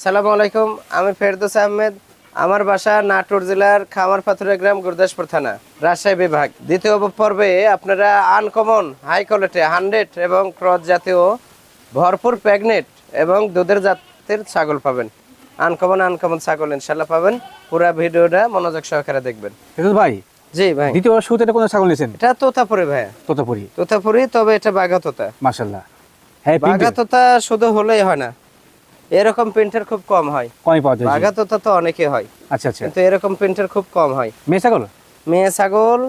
আসসালামু আলাইকুম আমি ফেরদৌস আহমেদ। আমার বাসা নাটোর জেলার খামার পাথুরা গ্রাম গুরদাসপুর থানা রাজশাহী বিভাগ। দ্বিতীয় পর্বে আপনারা আনকমন হাই কোয়ালিটি হান্ড্রেড এবং ক্রস জাতীয় ভরপুর প্যাগনেট এবং দুধের জাতের ছাগল পাবেন। আনকমন আনকমন ছাগল ইনশাল্লাহ পাবেন। পুরো ভিডিওটা মনোযোগ সহকারে দেখবেন। ভাই জি ভাই। দ্বিতীয় শুরুতে এটা কোন ছাগল নিয়েছেন? এটা তোতাপুরি ভাইয়া তোতাপুরি। তোতাপুরি তবে এটা বাঘা তোতা। মাশাল্লাহ হ্যাঁ বাঘা তোতা শুধু হলেই হয় না। এরকম প্রিন্টের খুব কম হয়। কমই পাওয়া যায়। বাঘা তোতা তো অনেকে হয়। আচ্ছা আচ্ছা। কিন্তু এরকম প্রিন্টের খুব কম হয়। মেয়ে ছাগল? মেয়ে ছাগল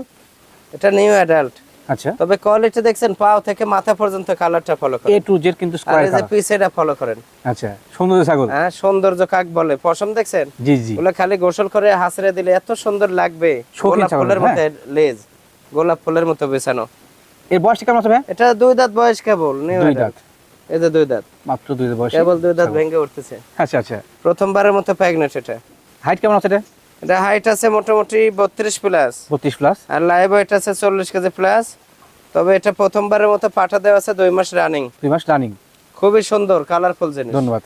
এটা নিউ অ্যাডাল্ট আচ্ছা। তবে কোয়ালিটি দেখছেন পাও থেকে মাথা পর্যন্ত কালারটা ফলো করে এ টু জেড কিন্তু আর স্কোয়ার এই যে পিসেটা ফলো করেন। আচ্ছা সুন্দর ছাগল। হ্যাঁ সৌন্দর্য কাক বলে? পশম দেখছেন? জি জি। ওগুলো খালি গোসল করে হাসরে দিলে এত সুন্দর লাগবে। গোলাপ ফুলের হ্যাঁ। মতো লেজ। গোলাপ ফুলের মতো বেছানো। এর বয়সটা কেমন আছে ভাই? এটা দুই দাঁত বয়স কেবল নিউ দুই দাঁত। এই যে দুই দাঁত। মাত্র দুই দাঁত বয়স? কেবল দুই দাঁত ভেঙে উঠতেছে। আচ্ছা আচ্ছা। প্রথমবারের মতো প্রেগনেন্ট এটা। হাইট কেমন আছে এটা? এটা হাইট আছে মোটামুটি বত্রিশ প্লাস বত্রিশ প্লাস আর লাইভ ওয়েট আছে চল্লিশ কেজি প্লাস তবে এটা প্রথমবারের মতো পাঠা দেওয়া আছে দুই মাস রানিং দুই মাস রানিং খুবই সুন্দর কালারফুল জিনিস। ধন্যবাদ।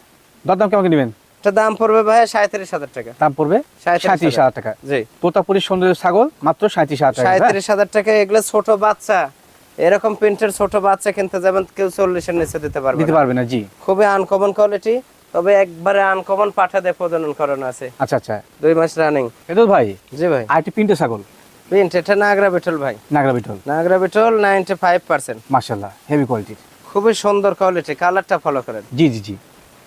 দরদাম কেমন নেবেন? এটা দাম পড়বে ভাই সাঁত্রিশ হাজার টাকা। দাম পড়বে সাঁইত্রিশ সাঁত্রিশ হাজার টাকা। জি। তোতাপুরি সুন্দর ছাগল মাত্র সাঁত্রিশ হাজার টাকা। হ্যাঁ? সাঁত্রিশ হাজার টাকা এগুলো ছোট বাচ্চা। এরকম প্রিন্টের ছোট বাচ্চা কিনতে যাবেন কেউ চল্লিশের নিচে দিতে পারবে দিতে পারবে না জি। খুবই আনকমন কোয়ালিটি তবে একবারে আনকমন পাঠা দিয়ে প্রজনন করানো আছে। আচ্ছা আচ্ছা। দুই মাস রানিং ফেরদৌস ভাই জি ভাই। আরেকটি প্রিন্টের ছাগল? প্রিন্ট এটা নাগরা বিটল ভাই। Nagra Beetal. Nagra Beetal ninety five percent মাশাল্লাহ হেভি কোয়ালিটির খুবই সুন্দর কোয়ালিটি কালারটা ফলো করেন। জি জি জি।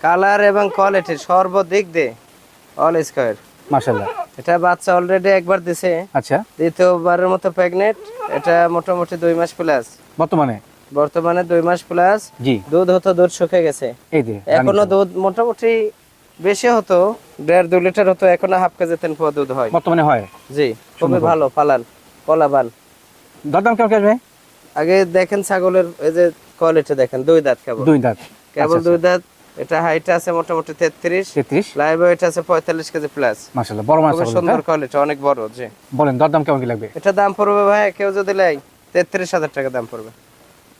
কালার এবং কোয়ালিটি সর্বদিক দিয়ে অল স্কোয়ার মাশাল্লাহ এটা বাচ্চা অলরেডি একবার দিছে। আচ্ছা। দ্বিতীয়বারের মতো প্রেগনেন্ট এটা মোটামুটি দুই মাস প্লাস বর্তমানে? বর্তমানে দুই মাস প্লাস জি। দুধ হতো দুধ শুকে গেছে। এই যে এখনও দুধ মোটামুটি বেশি হতো দেড় দু লিটার হতো এখনও হাফ কেজি তিন পোয়া দুধ হয়। বর্তমানে হয়? জি খুবই ভালো পালান কলাবান। দরদাম কেমন আসবে আগে দেখেন ছাগলের এই যে কোয়ালিটি দেখেন দুই দাঁত কেবল। দুই দাঁত। কেবল দুই দাঁত এটা হাইট আছে মোটামুটি তেত্রিশ। তেত্রিশ? লাইভ ওয়েট আছে পঁয়তাল্লিশ কেজি প্লাস মাশাল্লাহ বড় মাছ ছাগল, সুন্দর? কোয়ালিটি অনেক বড় জি। বলেন দরদাম কেমন কি লাগবে? এটা দাম পড়বে ভাই কেউ যদি লাই তেত্রিশ হাজার টাকা দাম পড়বে।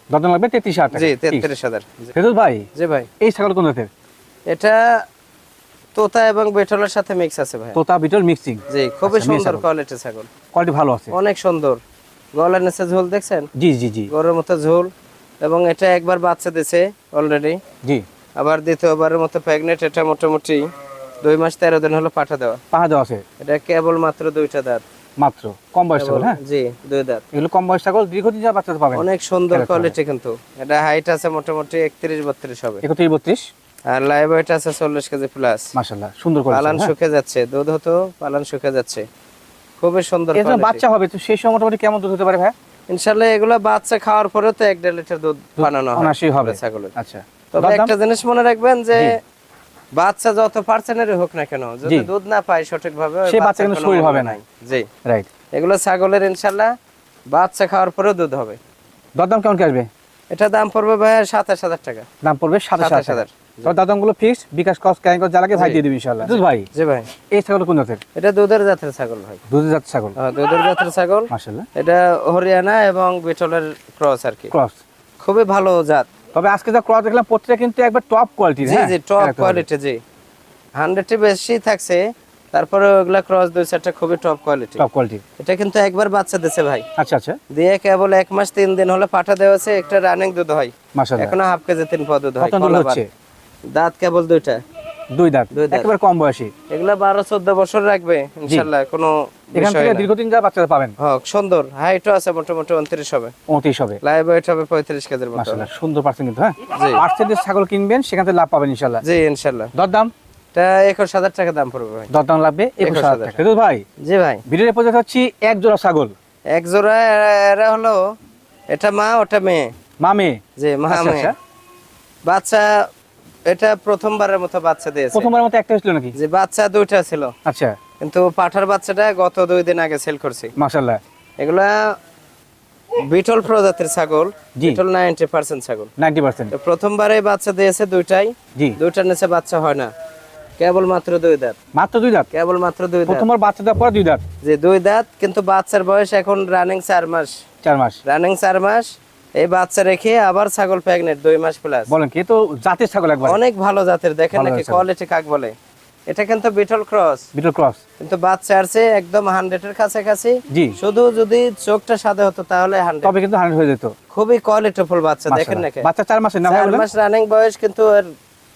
দরদাম লাগবে তেত্রিশ হাজার টাকা জি ঠিক। তেত্রিশ হাজার জি। ফেরদৌস ভাই জি ভাই। এই ছাগল কোন জাতের? এটা তোতা এবং বেটলের সাথে মিক্স আছে ভাই। তোতা বিটল মিক্সিং জি খুবই আচ্ছা, সুন্দর। কোয়ালিটি ছাগল। কোয়ালিটি ভালো আছে। অনেক সুন্দর। গলার নিচে ঝোল দেখছেন? জি জি জি। গরুর মতো ঝোল। এবং এটা একবার বাচ্চা দিছে অলরেডি জি। আবার দ্বিতীয়বারের মতো প্রেগনেন্ট এটা মোটামুটি দুই মাস তেরো দিন হলো পাঠা দেওয়া। পাহা দেওয়া আছে? এটা কেবল মাত্র দুইটা দাঁত। মাত্র? কম বয়স ছাগল হ্যাঁ? জি দুই দাঁত। এগুলো কম বয়স ছাগল দীর্ঘদিন যা বাচ্চা পাবেন। অনেক সুন্দর কোয়ালিটি কিন্তু। এটা হাইট আছে মোটামুটি একত্রিশ বত্রিশ হবে। একত্রিশ বত্রিশ? আর লাইভ ওয়েট আছে চল্লিশ কেজি প্লাস মাশাল্লাহ সুন্দর করে পালান শুকে যাচ্ছে দুধ হতো পালান শুকে যাচ্ছে। খুবই সুন্দর quality। বাচ্চা হবে তো সেই সময় মোটামুটি কেমন দুধ হতে পারে ভাই? ইনশাল্লাহ এগুলো বাচ্চা খাওয়ার পরে তো এক দেড় লিটার দুধ বানানো হয় হবে। ছাগলের। আচ্ছা। তবে একটা জিনিস মনে রাখবেন যে বাচ্চা যত পার্সেন্টের হোক না কেন যদি দুধ না পায় সঠিকভাবে ওই সে বাচ্চা কিন্তু শরীর হবে না। জি। রাইট এগুলো ছাগলের ইনশাল্লাহ বাচ্চা খাওয়ার পরেও দুধ হবে। দরদাম কেমন কি আসবে? এটা দাম পড়বে ভাই সাতাশ হাজার টাকা। দাম পড়বে সাতাশ হাজার। তো দাদামগুলো ফিক্স বিকাশ কস ক্যারিং কস যা ভাই দিয়ে দিবি ইনশাআল্লাহ দুধ ভাই? জি ভাই। এই ছাগল কোন জাতের? এটা দুধের জাতের ছাগল ভাই। দুধের জাত ছাগল? হ্যাঁ, দুধের জাতের ছাগল। মাশাআল্লাহ। এটা হরিয়ানা এবং বিটলের ক্রস আর কি। ক্রস খুবই ভালো জাত। তবে আজকে যা ক্রস দেখলাম প্রত্যেকটা কিন্তু একবার টপ কোয়ালিটি জি জি টপ কোয়ালিটি জি। হান্ড্রেডটি বেশি থাকছে তারপরে ওগুলা ক্রস দুই চারটা খুবই টপ কোয়ালিটি টপ কোয়ালিটি এটা কিন্তু একবার বাচ্চা দিছে ভাই। আচ্ছা আচ্ছা। দিয়ে কেবল এক মাস তিন দিন হলো পাঠা দেওয়া আছে একটা রানিং দুধ হয়। মাশাআল্লাহ। এখনও হাফ কেজি তিন পদ দুধ হয় কত হচ্ছে? দাঁত কেবল দুইটা। দুই দাঁত। একেবারে কম বয়সী। এগুলা বারো চোদ্দ বছর রাখবে ইনশাল্লাহ কোনো এখান থেকে দীর্ঘদিন যা বাচ্চারা পাবেন। হোক সুন্দর। হাইটও আছে মোটামুটি উনত্রিশ হবে। উনত্রিশ হবে। লাইভ ওয়েট হবে পঁয়ত্রিশ কেজির মতো। সুন্দর পার্সেন্ট কিন্তু হ্যাঁ। ছাগল কিনবেন সেখান থেকে লাভ পাবেন জি ইনশাল্লাহ দরদাম? একুশ হাজার টাকা দাম পড়বে দরদাম লাগবে একুশ একুশ হাজার। টাকা। ভাই? জি ভাই। ভিডিওর পর্যন্ত হচ্ছে এক জোড়া ছাগল। এক জোড়া এরা- হলো এটা মা ওটা মেয়ে। মা আচ্ছা, মেয়ে। আচ্ছা। বাচ্চা এটা প্রথমবারের মতো বাচ্চা দিয়েছে। প্রথমবার মতো একটা হয়েছিল নাকি? যে বাচ্চা দুইটা ছিল। আচ্ছা। কিন্তু পাঠার বাচ্চাটা গত দুই দিন আগে সেল করছি। মাশাআল্লাহ। এগুলা বিটল প্রজাতির ছাগল বিটল নাইনটি পার্সেন্ট ছাগল। Ninety percent. তো প্রথমবারে বাচ্চা দিয়েছে দুইটাই। জি। দুইটার নিচে বাচ্চা হয় না। কেবল মাত্র দুই দাঁত। মাত্র দুই দাঁত? কেবল মাত্র দুই দাঁত। প্রথমবার বাচ্চা দেওয়ার পর দুই দাঁত? যে দুই দাঁত কিন্তু বাচ্চার বয়স এখন রানিং চার মাস। চার মাস। রানিং চার মাস। এই বাচ্চা রেখে আবার ছাগল প্রেগনেন্ট দুই মাস প্লাস বলেন কি তো জাতের ছাগল একবার? অনেক ভালো জাতের দেখেন নাকি কোয়ালিটি কাক বলে। এটা কিন্তু বিটল ক্রস বিটল ক্রস কিন্তু বাচ্চা আসছে একদম হান্ড্রেডের কাছাকাছি। জি। শুধু যদি চোখটা সাদা হতো তাহলে হান্ড্রেড তবে কিন্তু হান্ড্রেড হয়ে যেত। খুবই কোয়ালিটিফুল বাচ্চা দেখেন নাকি? বাচ্চা চার মাসের না চার বলেন? মাস রানিং বয়স কিন্তু এর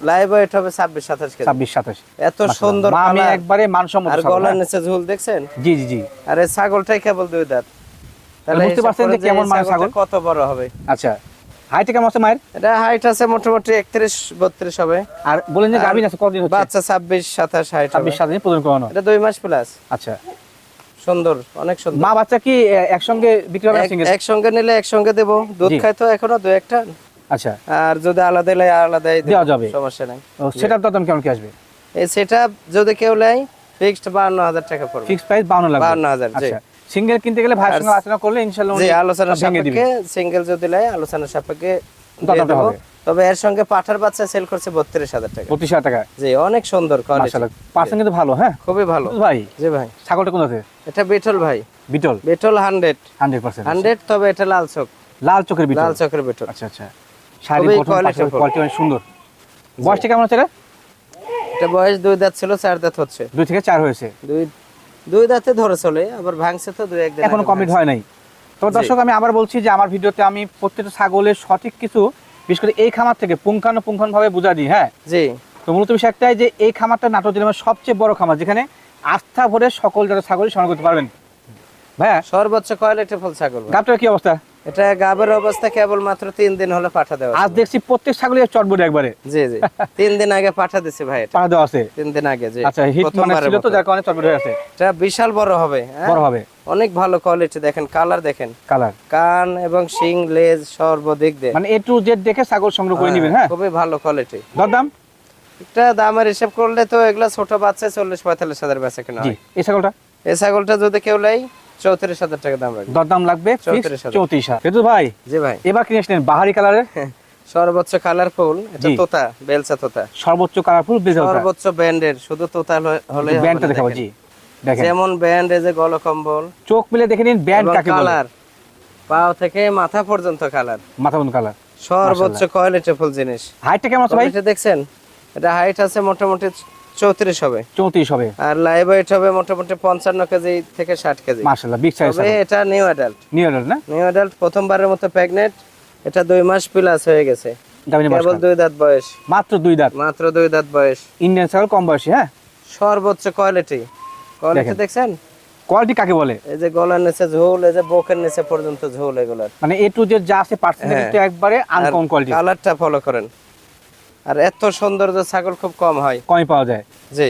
লাইভ ওয়েট হবে ছাব্বিশ সাতাশ কেজি। ছাব্বিশ সাতাশ। এত সুন্দর আমি একবারে মানসম্মত আর গলার হ্যাঁ? নিচে ঝুল দেখছেন? জি জি জি। আর ছাগলটাই কেবল দুই দাঁত। তাহলে বুঝতে পারছেন যে কেমন ছাগল? কত বড় হবে? আচ্ছা হাইটে কেমন আছে মায়ের? এটা হাইট আছে মোটামুটি একত্রিশ বত্রিশ হবে। আর বলেন যে আছে কতদিন হচ্ছে? বাচ্চা ছাব্বিশ সাতাশ হাইট হবে। ছাব্বিশ সাত দিন প্রদান করানো। এটা দুই মাস প্লাস আচ্ছা। সুন্দর অনেক সুন্দর। মা বাচ্চা কি একসঙ্গে বিক্রি হবে single? একসঙ্গে নিলে একসঙ্গে দেবো। দুধ। খাই তো এখনও দু একটা। আচ্ছা। আর যদি আলাদা লাই আলাদাই দেবো, দেওয়া যাবে। সমস্যা নাই। ও সেটার দাম কেমন কি আসবে? এই সেটা যদি কেউ নেয় ফিক্সড বান্ন হাজার টাকা পড়বে। ফিক্সড প্রাইস বাউন্ন লাগবে 52,000 আচ্ছা। সিঙ্গেল কিনতে গেলে ভাইয়ের সঙ্গে আলোচনা করলে ইনশাআল্লাহ উনি আলোচনা সাপেক্ষে সিঙ্গেল যদি নেয় আলোচনা সাপেক্ষে দামটা হবে। তবে এর সঙ্গে পাঠার বাচ্চা সেল করছে বত্রিশ হাজার টাকা। পঁচিশ হাজার টাকা। জি অনেক সুন্দর পার্সেন্ট কিন্তু ভালো হ্যাঁ? খুবই ভালো। ভাই। জি ভাই। ছাগলটা কোন আছে? এটা বিটল ভাই। Beetal? Beetal hundred hundred percent hundred তবে এটা লাল চোখ। লাল চোখের বিটল। লাল চোখের বিটল। আচ্ছা আচ্ছা। শাড়ি কোয়ালিটি অনেক সুন্দর। বয়সটা কেমন আছে এটা বয়স দুই দাঁত ছিল চার দাঁত হচ্ছে। দুই থেকে চার হয়েছে। দুই দুই দাঁতে ধরে চলে আবার ভাঙছে তো দুই একদিন এখনও কমপ্লিট হয় নাই। তো দর্শক আমি আবার বলছি যে আমার ভিডিওতে আমি প্রত্যেকটা ছাগলের সঠিক কিছু বিশেষ করে এই খামার থেকে পুঙ্খানুপুঙ্খান ভাবে বুঝা দিই হ্যাঁ? জি। তো মূলত বিষয় একটাই যে এই খামারটা নাটোর জেলার সবচেয়ে বড় খামার যেখানে আস্থা ভরে সকল যারা ছাগল সংগ্রহ করতে পারবেন। ভাইয়া? সর্বোচ্চ কোয়ালিটি ফল ছাগল। গাবটার কি অবস্থা? এটা গাবের অবস্থা কেবল মাত্র তিন দিন হলে পাঠা দেওয়া আজ দেখছি প্রত্যেক চটবড়ে একবারে। জি জি। তিন দিন আগে পাঠা দিছে ভাই পাড়া দেওয়া আছে। তিন দিন আগে জি। আচ্ছা হিট মানে ছিল তো মতো। যার কারণে চটবড়ে আছে এটা বিশাল বড় হবে হ্যাঁ? বড় হবে। অনেক ভালো কোয়ালিটি দেখেন কালার দেখেন। কালার কান এবং শিং লেজ সর্বদিক দিয়ে। মানে এ টু জেড দেখে ছাগল সংগ্রহ করে নেবেন হ্যাঁ? খুবই ভালো কোয়ালিটি দরদাম? এটা দামের হিসাব করলে তো এগুলা ছোট বাচ্চা চল্লিশ পঁয়তাল্লিশ হাজার বেচা কেনা এই ছাগলটা? এই ছাগলটা যদি কেউ লাই চৌত্রিশ হাজার টাকা দাম রাখবে। দরদাম লাগবে চৌত্রিশ হাজার। ভাই? জি ভাই। এবার কিনে আসলেন? বাহারি কালারের? সর্বোচ্চ কালারফুল এটা তোতা বেলচা তোতা। সর্বোচ্চ কালারফুল বেজল সর্বোচ্চ ব্যান্ডের শুধু তোতা হলে ব্যান্ডটা দেখাবো জি যেমন ব্যান্ড এই যে গলকম্বল চোখ মিলে দেখে নিন ব্যান্ড কাকে বলে। কালার। পাও থেকে মাথা পর্যন্ত কালার। মাথা বন্ধ কালার। সর্বোচ্চ কোয়ালিটি ফুল জিনিস। হাইটটা কেমন আছে ভাই? কোয়ালিটি দেখছেন? এটা হাইট আছে মোটামুটি চৌত্রিশ হবে। চৌত্রিশ হবে। আর লাইভ ওয়েট হবে মোটামুটি পঞ্চান্ন কেজি থেকে ষাট কেজি। মার্শাল্লাহ বিগ সাইজ এটা নিউ অ্যাডাল্ট নিউ অর্ডার না? নিউ অ্যাডাল্ট প্রথমবারের মতো প্রেগনেন্ট এটা দুই মাস প্লাস হয়ে গেছে। কেবল দুই দাঁত বয়স। মাত্র দুই দাঁত? মাত্র দুই দাঁত বয়স। ইন্ডিয়ান ছাগল কম বয়সী হ্যাঁ? সর্বোচ্চ কোয়ালিটি কোয়ালিটি দেখছেন? কোয়ালিটি কাকে বলে? এই যে গলার নিচে ঝোল এই যে বুকের নিচে পর্যন্ত ঝোল এগুলার। মানে এ টু জেড যা আছে পার্সেন্টেজ হ্যাঁ। একবারে আনকম কোয়ালিটি কালারটা ফলো করেন। আর এত সৌন্দর্য ছাগল খুব কম হয়। কমই পাওয়া যায়। জি।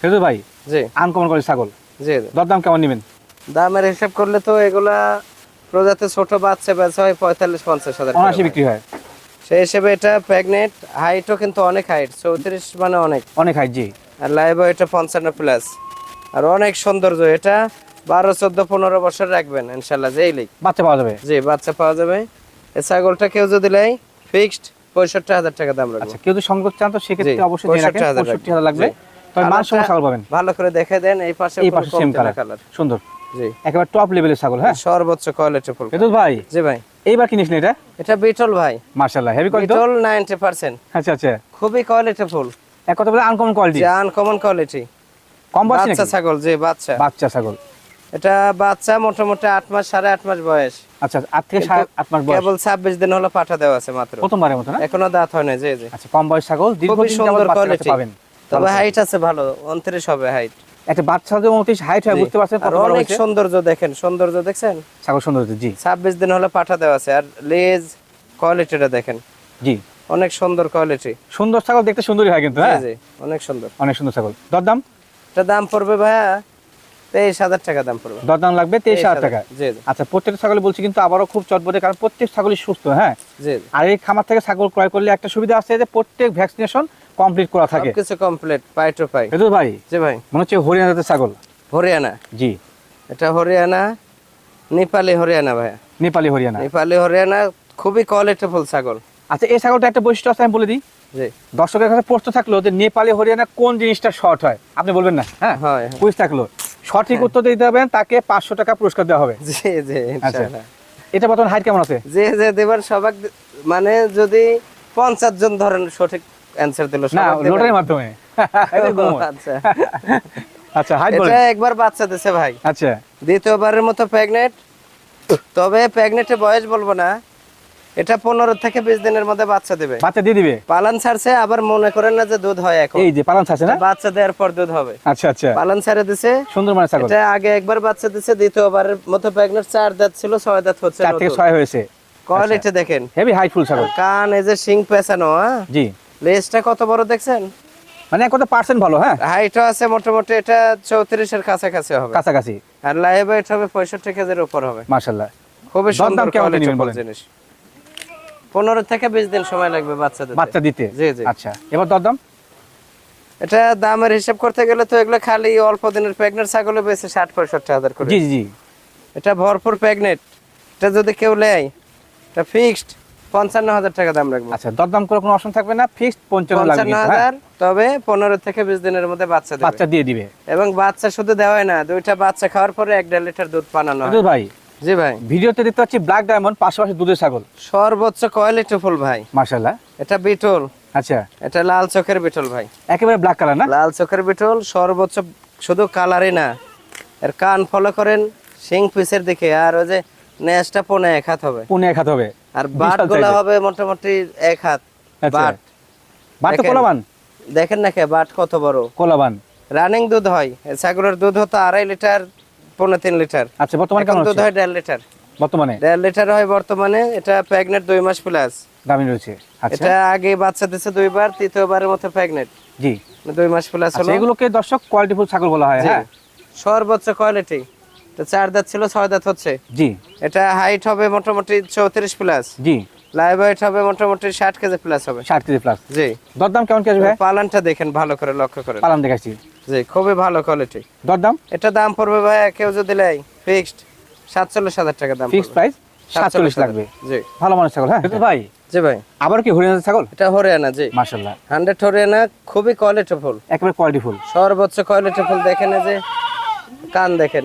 ফেরদৌস ভাই জি। আনকমন কোয়ালিটি ছাগল। জি দরদাম কেমন নেবেন? দামের হিসাব করলে তো এগুলা প্রজাতে ছোট বাচ্চা বেচা হয় পঁয়তাল্লিশ পঞ্চাশ হাজার অনাশি বিক্রি হয়। সেই হিসেবে এটা প্রেগনেন্ট হাইটও কিন্তু অনেক হাইট চৌত্রিশ মানে অনেক। অনেক হাইট জি। আর লাইভ এটা পঞ্চান্ন প্লাস আর অনেক সৌন্দর্য এটা বারো চোদ্দ পনেরো বছর রাখবেন ইনশাল্লাহ যেই লিখ। বাচ্চা পাওয়া যাবে? জি বাচ্চা পাওয়া যাবে। এই ছাগলটা কেউ যদি লাই ফিক্সড পঁয়ষট্টি হাজার টাকা দাম রাখব। আচ্ছা কেউ যদি সংগ্রহ চান তো সেক্ষেত্রে অবশ্যই জেনে রাখেন 65,000 পঁয়ষট্টি হাজার লাগবে। তবে মান সহ পাবেন। ভালো করে দেখে দেন এই পাশে এই পাশে সেম কালার সুন্দর। জি। একেবারে টপ লেভেলের ছাগল হ্যাঁ? সর্বোচ্চ কোয়ালিটি ফুল ফেরদৌস ভাই জি ভাই। এইবার কিনেছিলেন এটা? এটা বিটল ভাই। মার্শাল্লাহ হেভি কোয়ালিটি বিটল আচ্ছা আচ্ছা। খুবই কোয়ালিটি ফুল। এক কথা বলে আনকমন কোয়ালিটি আনকমন কোয়ালিটি কম বয়সী বাচ্চা ছাগল জি বাচ্চা। বাচ্চা ছাগল। এটা বাচ্চা মোটামুটি আট মাস সাড়ে আট মাস বয়স। আচ্ছা আট থেকে সাড়ে আট মাস বয়স। কেবল ছাব্বিশ দিন হলো পাঠা দেওয়া আছে মাত্র। প্রথমবারের মতো না? এখনও দাঁত হয় না জি জি। আচ্ছা কম বয়স ছাগল দীর্ঘদিন সুন্দর কোয়ালিটি পাবেন। তবে হাইট আছে ভালো উনত্রিশ হবে হাইট একটা বাচ্চা যে উনত্রিশ হাইট হয় বুঝতে পারছেন কত বড় অনেক সৌন্দর্য দেখেন সৌন্দর্য দেখছেন? ছাগল জি। ছাব্বিশ দিন হলে পাঠা দেওয়া আছে আর লেজ কোয়ালিটিটা দেখেন। জি। অনেক সুন্দর কোয়ালিটি সুন্দর ছাগল দেখতে সুন্দরই হয় কিন্তু হ্যাঁ? জি অনেক সুন্দর। অনেক সুন্দর ছাগল। দরদাম? এটা দাম পড়বে ভাইয়া তেইশ হাজার টাকা দাম পড়বে। দরদাম লাগবে তেইশ হাজার টাকা। আচ্ছা ছাগল বলছি কিন্তু আবারও খুব চটবটে কারণ প্রত্যেক ছাগলই সুস্থ হ্যাঁ? আর এই খামার থেকে ছাগল ক্রয় করলে একটা সুবিধা আছে যে প্রত্যেক ভ্যাকসিনেশন কমপ্লিট করা থাকে। সবকিছু complete pie to pie. Ferdous ভাই জি ভাই। মনে হচ্ছে হরিয়ানা জাতের ছাগল। হরিয়ানা। জি। এটা হরিয়ানা নেপালি হরিয়ানা নেপালি হরিয়ানা। নেপালি হরিয়ানা খুবই কোয়ালিটি ফুল ছাগল। আচ্ছা এই ছাগলটা একটা বৈশিষ্ট্য আছে আমি বলে দিই। দর্শকের কাছে প্রশ্ন থাকল যে নেপালি হরিয়ানা কোন জিনিসটা শর্ট হয়? আপনি বলবেন না হ্যাঁ? হয় কুইজ থাকল। সঠিক উত্তর দিতে হবে তাকে পাঁচশো টাকা পুরস্কার দেওয়া হবে। জি জি আচ্ছা। এটা বর্তমান হাইট কেমন আছে? যে যে দেবার সবাক মানে যদি পঞ্চাশ জন ধরেন সঠিক অ্যান্সার দিল না। লোটারির মাধ্যমে। আচ্ছা। আচ্ছা হাইট বলেন। এটা একবার বাচ্চা দিছে ভাই। আচ্ছা। দ্বিতীয়বারের মতো প্রেগনেন্ট তবে প্রেগনেন্টের বয়স বলব না। এটা পনেরো থেকে বিশ দিনের মধ্যে বাচ্চা দেবে। বাচ্চা দিয়ে দিবে? পালান ছাড়ছে আবার মনে করেন না যে দুধ হয় এখন। এই যে পালন আছে না? বাচ্চা দেওয়ার পর দুধ হবে। আচ্ছা আচ্ছা। পালান ছাড়ে দিছে। সুন্দর মানে ছাগল। এটা আগে একবার বাচ্চা দিছে দ্বিতীয়বারের মতো প্রেগনেন্ট চার দাঁত ছিল ছয় দাঁত হচ্ছে চার থেকে ছয় হয়েছে। কোয়ালিটি দেখেন। হেভি হাইট ফুল ছাগল। কান এই যে শিং পেছানো হ্যাঁ? জি। লেজটা কত বড় দেখছেন? মানে কত পার্সেন্ট ভালো হ্যাঁ? হাইটও আছে মোটামুটি এটা চৌত্রিশ চৌত্রিশের কাছাকাছি হবে। কাছাকাছি। আর লাইভ ওয়েট হবে পঁয়ষট্টি কেজির উপর হবে। মাশাল্লাহ খুবই সুন্দর কোয়ালিটি জিনিস। পনেরো থেকে বিশ দিন সময় লাগবে বাচ্চাদের। বাচ্চা দিতে? জি, জি। আচ্ছা এবার দরদাম? এটা দামের হিসাব করতে গেলে তো এগুলো খালি অল্প দিনের প্রেগনেন্ট ছাগলে বেশি ষাট পঁয়ষট্টি হাজার করে। জি জি এটা ভরপুর প্রেগনেন্ট। এটা যদি কেউ নেয় এটা ফিক্সড পঞ্চান্ন হাজার টাকা দাম রাখব। আচ্ছা দরদাম করে কোনো অপশন থাকবে না? ফিক্সড পঞ্চান্ন হ্যাঁ? হাজার তবে পনেরো থেকে বিশ দিনের মধ্যে বাচ্চা দেবে। বাচ্চা দিয়ে দিবে। এবং বাচ্চা শুধু দেওয়াই না দুইটা বাচ্চা খাওয়ার পরে এক দেড় লিটার দুধ পানানো হয়। ভাই জি ভাই। ভিডিওতে দেখতে পাচ্ছি ব্ল্যাক ডায়মন্ড পাশাপাশি দুধের ছাগল। সর্বোচ্চ কোয়ালিটি ফুল ভাই? মাশাল্লাহ এটা বিটল। আচ্ছা। এটা লাল চোখের বিটল ভাই। একেবারে ব্ল্যাক কালার না? লাল চোখের বিটল সর্বোচ্চ শুধু কালারই না। এর কান ফলো করেন সিং পিসের দিকে আর ওই যে নেজটা পনে এক হাত হবে। পুনে এক হাত হবে। আর বাটগুলো হবে মোটামুটি এক হাত। আচ্ছা। বাট। বাট। কোলাবান। দেখেন না কে বাট কত বড়। কোলাবান। রানিং দুধ হয়। ছাগলের দুধ হতো আড়াই লিটার পৌনে তিন লিটার। আচ্ছা বর্তমানে কেমন দুধ হয় দেড় লিটার। বর্তমানে? দেড় লিটার হয় বর্তমানে এটা প্রেগনেন্ট দুই মাস প্লাস রয়েছে। আচ্ছা। এটা আগে বাচ্চা দিছে দুইবার তৃতীয়বারের মতো প্রেগনেন্ট জি। দুই মাস প্লাস হলো। আচ্ছা এগুলোকে দর্শক কোয়ালিটিফুল ছাগল বলা হয় হ্যাঁ? সর্বোচ্চ কোয়ালিটি তো চার দাঁত ছিল ছয় দাঁত হচ্ছে। জি। এটা হাইট হবে মোটামুটি চৌত্রিশ প্লাস জি। লাইভ ওয়েট হবে মোটামুটি ষাট কেজি প্লাস হবে। ষাট কেজি প্লাস জি। দরদাম কেমন কি আসবে পালানটা দেখেন ভালো করে লক্ষ্য করেন। পালান দেখাচ্ছি। জি খুবই ভালো কোয়ালিটি দরদাম? এটা দাম পড়বে ভাই কেউ যদি নেয় ফিক্সড সাতচল্লিশ হাজার টাকা দাম ফিক্সড প্রাইস লাগবে। জি। ভালো মানুষ ছাগল হ্যাঁ? ভাই জি ভাই। আবার কি হরিয়ানা ছাগল? এটা হরিয়ানা জি। হরিয়ানা খুবই একেবারে কোয়ালিটিফুল সর্বোচ্চ কোয়ালিটি ফুল দেখেন যে কান দেখেন।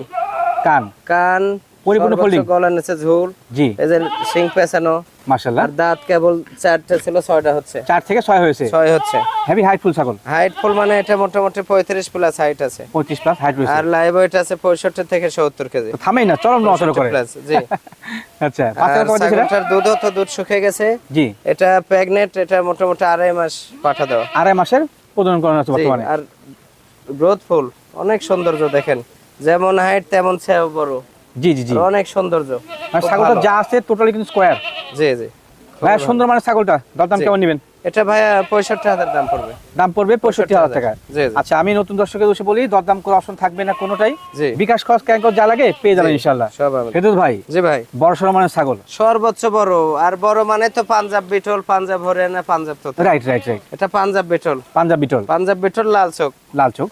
কান। কান পরিপূর্ণ folding। গলার নিচে ঝুল জি। এই যে সিং পেছানো মাশাল্লাহ আর দাঁত কেবল চারটে ছিল ছয়টা হচ্ছে। চার থেকে ছয় হয়েছে? ছয় হচ্ছে। হেভি হাইট ফুল ছাগল? হাইট ফুল মানে এটা মোটামুটি পঁয়ত্রিশ প্লাস হাইট আছে। পঁচিশ প্লাস হাইট আর লাইভ ওয়েট আছে পঁয়ষট্টি থেকে সত্তর কেজি। তো থামেই না চরম নচর করে। প্লাস জি। আচ্ছা দুধও তো দুধ শুকিয়ে গেছে। জি। এটা প্রেগনেন্ট এটা মোটামুটি আড়াই মাস পাঠা দেওয়া। আড়াই মাসের প্রজনন করানো আছে বর্তমানে। আর গ্রোথ ফুল অনেক সৌন্দর্য দেখেন। যেমন হাইট তেমন ছেও বড়। জি জি জি। অনেক সৌন্দর্য। আর ছাগলটা যা আছে টোটালি কিন্তু স্কোয়ার জি জি। ভাই সুন্দর মানে ছাগলটা। জি। কেমন নেবেন? এটা ভাইয়া পঁয়ষট্টি হাজার দাম পড়বে। দাম পড়বে পঁয়ষট্টি হাজার টাকা আচ্ছা আমি নতুন দর্শকের বসে বলি দরদাম করে অপশন থাকবে না কোনোটাই। বিকাশ খরচ ক্যাঙ্ক যা লাগে পেয়ে যাবেন ইনশাল্লাহ ভাই জি ভাই। বড় সড়ো মানের ছাগল। সর্বোচ্চ বড় আর বড় মানে তো পাঞ্জাব বিটল পাঞ্জাব হরিয়ানা পাঞ্জাব তো রাইট রাইট রাইট এটা পাঞ্জাব বিটল। পাঞ্জাব বিটল। পাঞ্জাব বিটল লাল চোখ। লাল চোখ।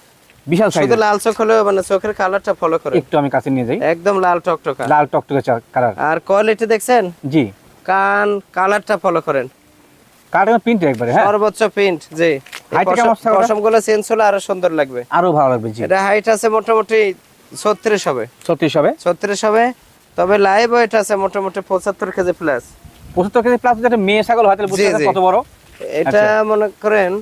বিশাল সাইজ শুধু লাল চোখ হলেও মানে চোখের কালারটা ফলো করে। একটু আমি কাছে নিয়ে যাই। একদম লাল টকটকা। লাল টকটকে কালার আর কোয়ালিটি দেখছেন? জি। কান কালারটা ফলো করেন। কার্ড প্রিন্ট একবারে হ্যাঁ? সর্বোচ্চ প্রিন্ট জি। Height টা কেমন আছে ওটা? পশমগুলো চেঞ্জ হলে আরও সুন্দর লাগবে। আরও ভালো লাগবে জি। এটা হাইট আছে মোটামুটি ছত্রিশ হবে। ছত্রিশ হবে? ছত্রিশ হবে। তবে লাইভ ওয়েট আছে মোটামুটি পঁচাত্তর কেজি প্লাস পঁচাত্তর কেজি প্লাস যেটা মেয়ে ছাগল হয় তাহলে বুঝতে। কত বড়? এটা মনে করেন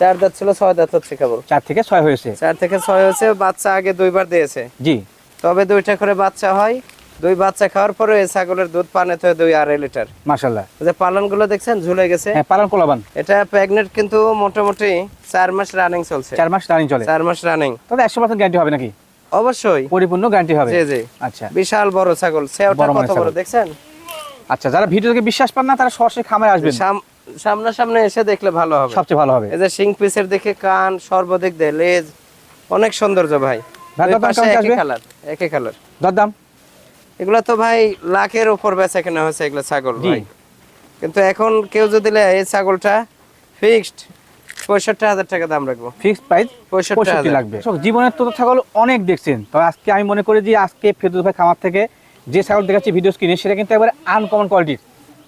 চার দাঁত ছিল ছয় দাঁত হচ্ছে কেবল। চার থেকে ছয় হয়েছে। চার থেকে ছয় হয়েছে বাচ্চা আগে দুইবার দিয়েছে। জি। তবে দুইটা করে বাচ্চা হয় দুই বাচ্চা খাওয়ার পরে এই ছাগলের দুধ পানে তো দুই আড়াই লিটার। মাশাল্লাহ। যে পালনগুলো দেখছেন ঝুলে গেছে। হ্যাঁ পালন কোলাবান। এটা প্রেগনেন্ট কিন্তু মোটামুটি চার মাস রানিং চলছে। চার মাস রানিং চলে। চার মাস রানিং তবে একশো পার্সেন্ট গ্যারান্টি হবে নাকি? অবশ্যই। পরিপূর্ণ গ্যারান্টি হবে। জি জি। আচ্ছা। বিশাল বড় ছাগল। সেওটা কত বড় দেখছেন? আচ্ছা যারা ভিডিও থেকে বিশ্বাস পান না তারা সরাসরি খামারে আসবেন। সামনাসামনি এসে দেখলে ভালো হবে। সবচেয়ে ভালো হবে। এই যে সিং পিসের দেখে কান সর্বদিক দিয়ে লেজ অনেক সৌন্দর্য ভাই? কালার একই কালার। দরদাম এগুলো তো ভাই লাখের উপর বেচা কেনা হয়েছে এগুলো ছাগল ভাই। কিন্তু এখন কেউ যদি এই ছাগলটা ফিক্সড পঁয়ষট্টি হাজার টাকা দাম রাখব। ফিক্সড প্রাইস পঁয়ষট্টি পঁয়ষট্টি লাগবে। জীবনের তো ছাগল অনেক দেখছেন। তবে আজকে আমি মনে করি যে আজকে ফেদুল ভাই খামার থেকে যে ছাগল দেখাচ্ছি ভিডিও স্ক্রিনে সেটা কিন্তু একবারে আনকমন কোয়ালিটির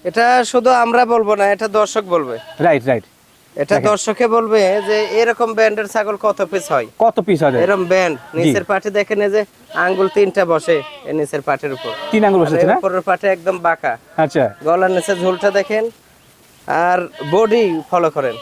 এটা শুধু আমরা বলব না এটা দর্শক বলবে। রাইট রাইট এটা দর্শকে বলবে যে এরকম ব্যান্ডের ছাগল কত পিস হয়? কত পিস হয় এরকম ব্যান্ড নিচের পাটে দেখেন এই যে আঙ্গুল তিনটা বসে নিচের পাটের উপর। তিন আঙ্গুল বসে না? উপরের পাটে একদম বাঁকা। আচ্ছা। গলার নিচে ঝুলটা দেখেন আর বডি ফলো করেন।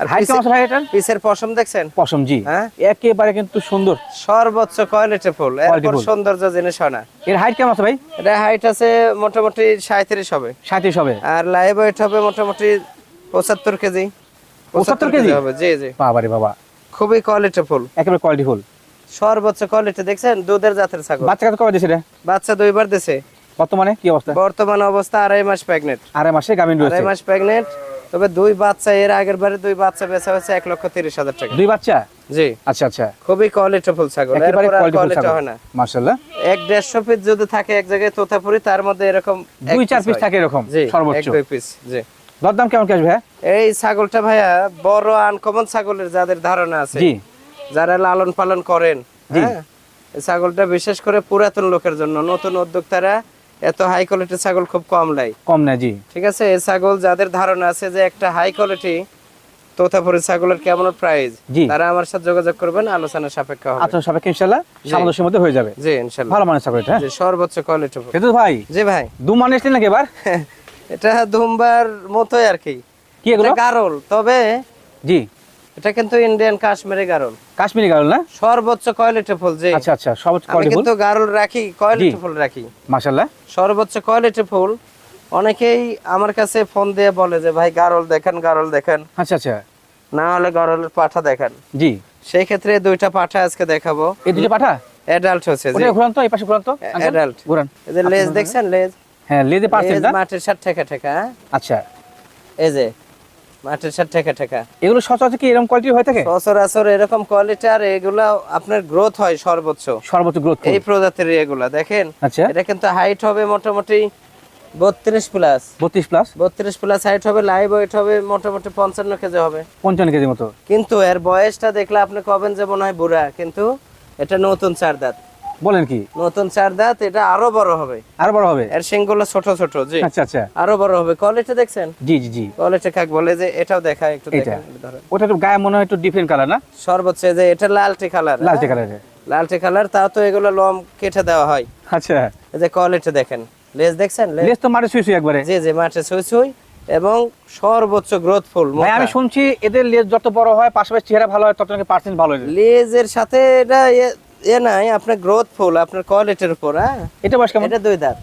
আর হাইট কেমন আছে ভাই এটার পিসের পশম দেখছেন? পশম জি। হ্যাঁ? একেবারে কিন্তু সুন্দর। সর্বোচ্চ কোয়ালিটি ফুল। এরপর সৌন্দর্য জিনিস হয় না। এর হাইট কেমন আছে ভাই? এটা হাইট আছে মোটামুটি সাঁত্রিশ হবে। সাঁত্রিশ হবে। আর লাইভ ওয়েট হবে মোটামুটি পঁচাত্তর কেজি। 75 কেজি? হবে জি জি। বাবারে বাবা। খুবই কোয়ালিটি ফুল। একেবারে কোয়ালিটি ফুল। সর্বোচ্চ কোয়ালিটি দেখছেন? দুধের জাতের ছাগল। বাচ্চা কত কবে রে বাচ্চা দুইবার দিছে। বর্তমানে কি অবস্থা? বর্তমান অবস্থা আড়াই মাস প্রেগনেন্ট আড়াই মাসে গাভিন আড়াই মাস প্রেগনেন্ট তবে দুই বাচ্চা এর আগের বারে দুই বাচ্চা বেচা হয়েছে এক লক্ষ তিরিশ হাজার টাকা। দুই বাচ্চা? জি। আচ্ছা আচ্ছা। খুবই কোয়ালিটি ফুল ছাগল একেবারে কোয়ালিটি হয় না। মার্শাল্লাহ এক দেড়শো পিস যদি থাকে এক জায়গায় তোতাপুরি তার মধ্যে এরকম দুই চার পিস থাকে এরকম সর্বোচ্চ। দুই পিস জি। দরদাম কেমন কি আসবে এই ছাগলটা ভাইয়া বড় আনকমন ছাগলের যাদের ধারণা আছে। জি। যারা লালন পালন করেন হ্যাঁ? ছাগলটা বিশেষ করে পুরাতন লোকের জন্য নতুন উদ্যোক্তারা এত হাই কোয়ালিটির ছাগল খুব কম লাই কম না জি। ঠিক আছে এই ছাগল যাদের ধারণা আছে যে একটা হাই কোয়ালিটি ছাগলের কেমন প্রাইস তারা আমার সাথে যোগাযোগ করবেন আলোচনা সাপেক্ষে হবে। আচ্ছা সাপেক্ষে সামঞ্জস্যের মধ্যে হয়ে যাবে। জি ইনশাল্লাহ। ভালো মানের চাকরি হ্যাঁ? জি সর্বোচ্চ কোয়ালিটি ভাই জি ভাই। দু মান এসলেন নাকি এবার? এটা ধুমবার মতোই আর কি। কি এগুলো? এটা গারল তবে জি। এটা কিন্তু ইন্ডিয়ান কাশ্মীরি গারল কাশ্মীরি গাড়ল না? সর্বোচ্চ কোয়ালিটি ফুল? জি। আচ্ছা আচ্ছা সর্বোচ্চ কোয়ালিটি ফুল? কিন্তু গারল রাখি কোয়ালিটি ফুল রাখি? মাশাল্লাহ সর্বোচ্চ কোয়ালিটি ফুল? অনেকেই আমার কাছে ফোন দিয়ে বলে যে ভাই গারল দেখেন গারল দেখেন। আচ্ছা আচ্ছা। না হলে গারলের পাঠা দেখেন। জি। সেই ক্ষেত্রে দুইটা পাঠা আজকে দেখাবো। এই দুটো পাঠা? অ্যাডাল্ট হচ্ছে জি। ঘুরান তো এই পাশে ঘুরান তো। অ্যাডাল্ট ঘুরান। এই যে লেজ দেখছেন লেজ? হ্যাঁ লেজে পার্সেন্ট না? মাটির সাথে ঠেকা ঠেকা হ্যাঁ? আচ্ছা। এই যে মাটির সাথে ঠেকা ঠেকা এগুলো সচরাচর কি এরকম কোয়ালিটি হয়ে থাকে? সচরাচর এরকম কোয়ালিটি আর এগুলা আপনার গ্রোথ হয় সর্বোচ্চ। সর্বোচ্চ গ্রোথ এই প্রজাতির এগুলা দেখেন? আচ্ছা। এটা কিন্তু হাইট হবে মোটামুটি বত্রিশ প্লাস বত্রিশ প্লাস বত্রিশ প্লাস হাইট হবে লাইভ ওয়েট হবে মোটামুটি পঞ্চান্ন কেজি হবে। পঞ্চান্ন কেজি মতো। কিন্তু এর বয়সটা দেখলে আপনি কবেন যে মনে হয় বুড়া কিন্তু এটা নতুন চার দাঁত। বলেন কি? নতুন চার দাঁত এটা আরও বড় হবে। আরও বড় হবে? এর সিংগুলো ছোট ছোট জি। আচ্ছা আচ্ছা। আরও বড় হবে। কোয়ালিটি দেখছেন? জি জি জি। কোয়ালিটি কাক বলে যে এটাও দেখায় একটু দেখেন ধরেন। ওটা একটু গায়ে মনে হয় একটু ডিফারেন্ট কালার না? সর্বোচ্চ যে এটা লালটি কালার লালচে কালারের লালটি কালার তাও তো এগুলো লম কেটে দেওয়া হয়। আচ্ছা। এই যে কোয়ালিটি দেখেন। লেজ দেখছেন? লেজ তো মারে শুই শুই একবারে। জি জি মাঠে ছুঁই ছুঁই। এবং সর্বোচ্চ গ্রোথফুল ভাই আমি শুনছি এদের লেজ যত বড় হয় পাশাপাশি চেহারা ভালো হয় তত নাকি পার্সেন্ট ভালো হয়। লেজের সাথে এটা এ- নাই আপনার গ্রোথফুল আপনার কোয়ালিটির উপর হ্যাঁ? এটা বয়স কেমন? এটা দুই দাঁত।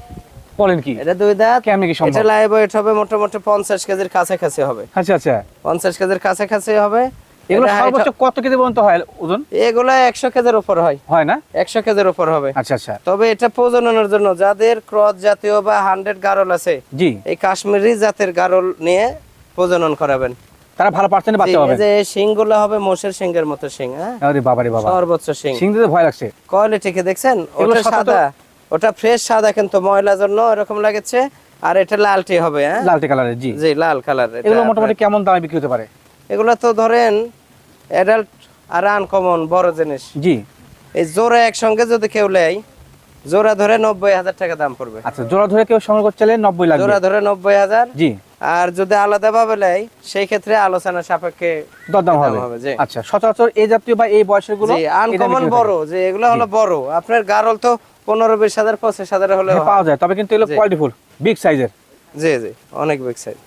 বলেন কি? এটা দুই দাঁত। কেমনে কি সম্ভব? এটা লাইভ ওয়েট হবে মোটামুটি পঞ্চাশ কেজির কাছাকাছি হবে। আচ্ছা আচ্ছা। পঞ্চাশ কেজির কাছাকাছি হবে। এগুলো সর্বোচ্চ কত কেজি পর্যন্ত হয় ওজন? এগুলো একশো কেজির উপর হয়। হয় না? কেজির উপর হবে। আচ্ছা আচ্ছা। তবে এটা প্রজননের জন্য যাদের ক্রস জাতীয় বা হান্ড্রেড গারল আছে জি। এই কাশ্মীরি জাতের গারল নিয়ে প্রজনন করাবেন। তারা ভালো পার্সেন্টে বাচ্চা হবে যে শিংগুলো হবে মোষের শিংয়ের মতো শিং হ্যাঁ? আরে বাবারে বাবা। সর্বোচ্চ শিং সিং দিতে ভয় লাগছে। কোয়ালিটি কি দেখছেন? ওটা সাদা ওটা ফ্রেশ সাদা কিন্তু ময়লার জন্য এরকম লাগেছে। আর এটা লালটি হবে হ্যাঁ? লালটে কালারের জি। জি লাল কালার এগুলো মোটামুটি কেমন দামে বিক্রি হতে পারে? এগুলো তো ধরেন অ্যাডাল্ট আর আনকমন বড় জিনিস। জি। এই জোড়া একসঙ্গে যদি কেউ নেয় জোড়া ধরে নব্বই হাজার টাকা দাম পড়বে। আচ্ছা জোড়া ধরে কেউ সংগ্রহ করতে চাইলে নব্বই লাগবে। জোড়া ধরে নব্বই হাজার। জি। আর যদি আলাদা ভাবে নেয় সেই ক্ষেত্রে আলোচনা সাপেক্ষে দরদাম হবে। আচ্ছা সচরাচর এই জাতীয় বা এই বয়সেরগুলো আনকমন বড় যে এগুলো হলো বড়। আপনার গারল তো পনেরো বিশ হাজার পঁচিশ হাজার হলে পাওয়া যায় তবে কিন্তু এগুলো। কোয়ালিটিফুল বিগ সাইজের জি জি অনেক বিগ সাইজ